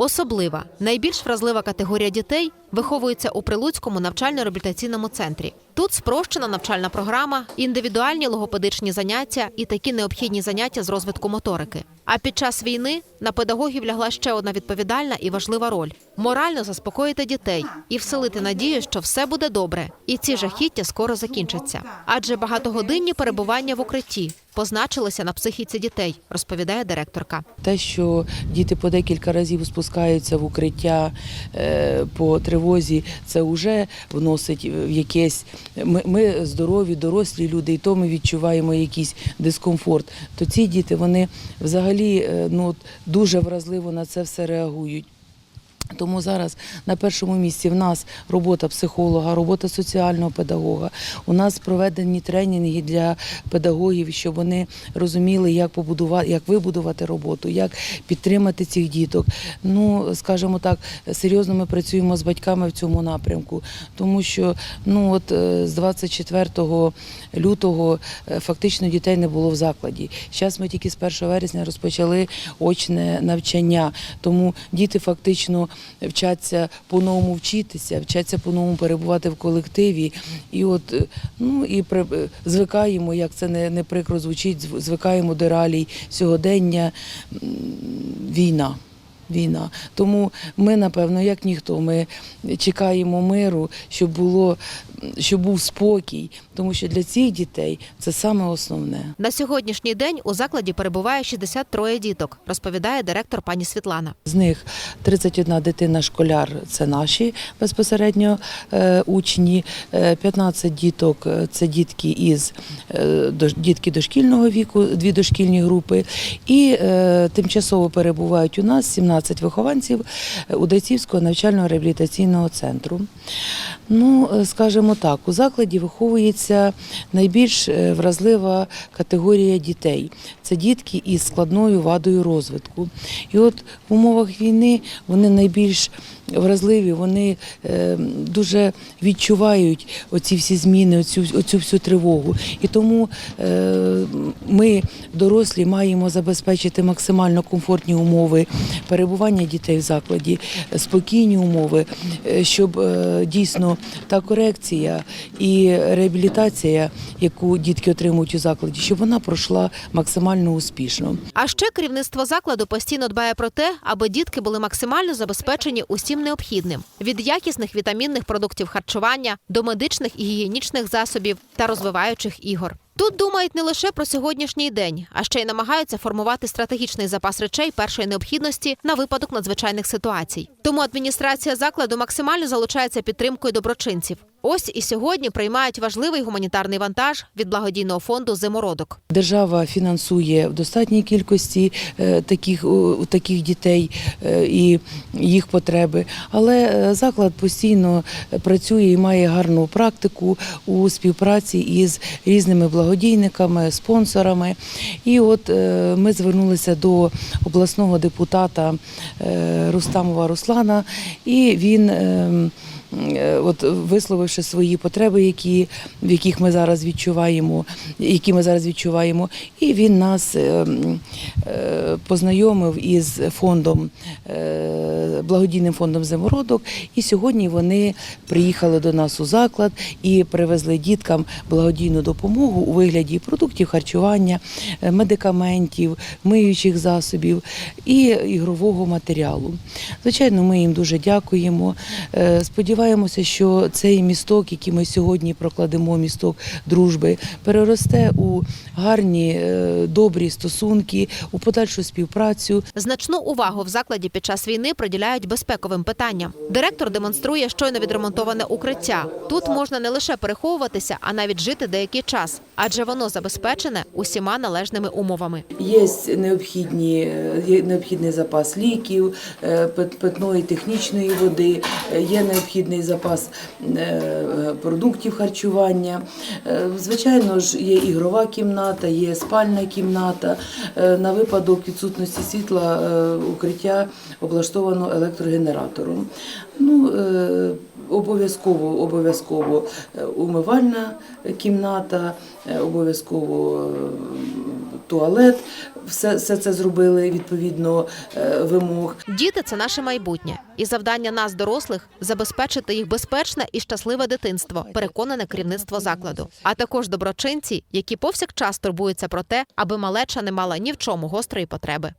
Особлива, найбільш вразлива категорія дітей виховується у Прилуцькому навчально-реабілітаційному центрі. Тут спрощена навчальна програма, індивідуальні логопедичні заняття і такі необхідні заняття з розвитку моторики. А під час війни на педагогів лягла ще одна відповідальна і важлива роль морально заспокоїти дітей і вселити надію, що все буде добре, і ці жахіття скоро закінчаться. Адже багатогодинні перебування в укритті позначилися на психіці дітей, розповідає директорка. Те, що діти по декілька разів спускаються в укриття е, по тривозі, це вже вносить в якесь. Ми, ми здорові, дорослі люди, і то ми відчуваємо якийсь дискомфорт. То ці діти вони взагалі е, ну, дуже вразливо на це все реагують. Тому зараз на першому місці в нас робота психолога, робота соціального педагога. У нас проведені тренінги для педагогів, щоб вони розуміли, як побудувати, як вибудувати роботу, як підтримати цих діток. Ну, скажімо так, серйозно ми працюємо з батьками в цьому напрямку, тому що ну от е, з 24 лютого е, фактично дітей не було в закладі. Зараз ми тільки з 1 вересня розпочали очне навчання, тому діти фактично вчаться по-новому вчитися, вчаться по-новому перебувати в колективі. І от е, ну і при- е, звикаємо, як це не, не прикро звучить, звикаємо до реалій сьогодення війна. Війна. Тому ми, напевно, як ніхто, ми чекаємо миру, щоб було щоб був спокій, тому що для цих дітей це саме основне. На сьогоднішній день у закладі перебуває 63 діток, розповідає директор пані Світлана. З них 31 дитина школяр це наші безпосередньо е, учні, е, 15 діток е, це дітки із е, дітки дошкільного віку, дві дошкільні групи. І е, тимчасово перебувають у нас 17 вихованців е, Удайцівського навчального реабілітаційного центру. Ну, е, скажімо так, у закладі виховується найбільш е, вразлива категорія дітей. Це дітки із складною вадою розвитку. І от в умовах війни вони найбільш вразливі, вони е, дуже відчувають оці всі зміни, оцю, оцю всю тривогу. І тому е, ми, дорослі, маємо забезпечити максимально комфортні умови перебування дітей в закладі, спокійні умови, е, щоб дійсно та корекція і реабілітація, яку дітки отримують у закладі, щоб вона пройшла максимально успішно. А ще керівництво закладу постійно дбає про те, аби дітки були максимально забезпечені усім необхідним від якісних вітамінних продуктів харчування до медичних і гігієнічних засобів та розвиваючих ігор. Тут думають не лише про сьогоднішній день, а ще й намагаються формувати стратегічний запас речей першої необхідності на випадок надзвичайних ситуацій. Тому адміністрація закладу максимально залучається підтримкою доброчинців. Ось і сьогодні приймають важливий гуманітарний вантаж від благодійного фонду Зимородок. Держава фінансує в достатній кількості е, таких, таких дітей е, і їх потреби. Але е, заклад постійно працює і має гарну практику у співпраці із різними благодійниками, спонсорами. І от ми звернулися до обласного депутата Рустамова Руслана, і він. Ем, е, От висловивши свої потреби, які, в яких ми зараз відчуваємо, які ми зараз відчуваємо, і він нас е, м, е, познайомив із фондом, е, благодійним фондом Зимородок. І сьогодні вони приїхали до нас у заклад і привезли діткам благодійну допомогу у вигляді продуктів харчування, е, медикаментів, миючих засобів і ігрового матеріалу. Звичайно, ми їм дуже дякуємо. Е, Сподіваємося, що цей місток, який ми сьогодні прокладемо, місток дружби, переросте у гарні, е, добрі стосунки, у подальшу співпрацю. Значну увагу в закладі під час війни приділяють безпековим питанням. Директор демонструє щойно відремонтоване укриття. Тут можна не лише переховуватися, а навіть жити деякий час, адже воно забезпечене усіма належними умовами. Є необхідні, е, є необхідний запас ліків, е, питної технічної води, е, є необхідний запас продуктів харчування. Звичайно ж, є ігрова кімната, є спальна кімната. На випадок відсутності світла укриття облаштовано електрогенератором. Ну, е, обов'язково, обов'язково е, умивальна кімната, е, обов'язково туалет, все, все це зробили відповідно вимог. Діти це наше майбутнє, і завдання нас, дорослих, забезпечити їх безпечне і щасливе дитинство, переконане керівництво закладу, а також доброчинці, які повсякчас турбуються про те, аби малеча не мала ні в чому гострої потреби.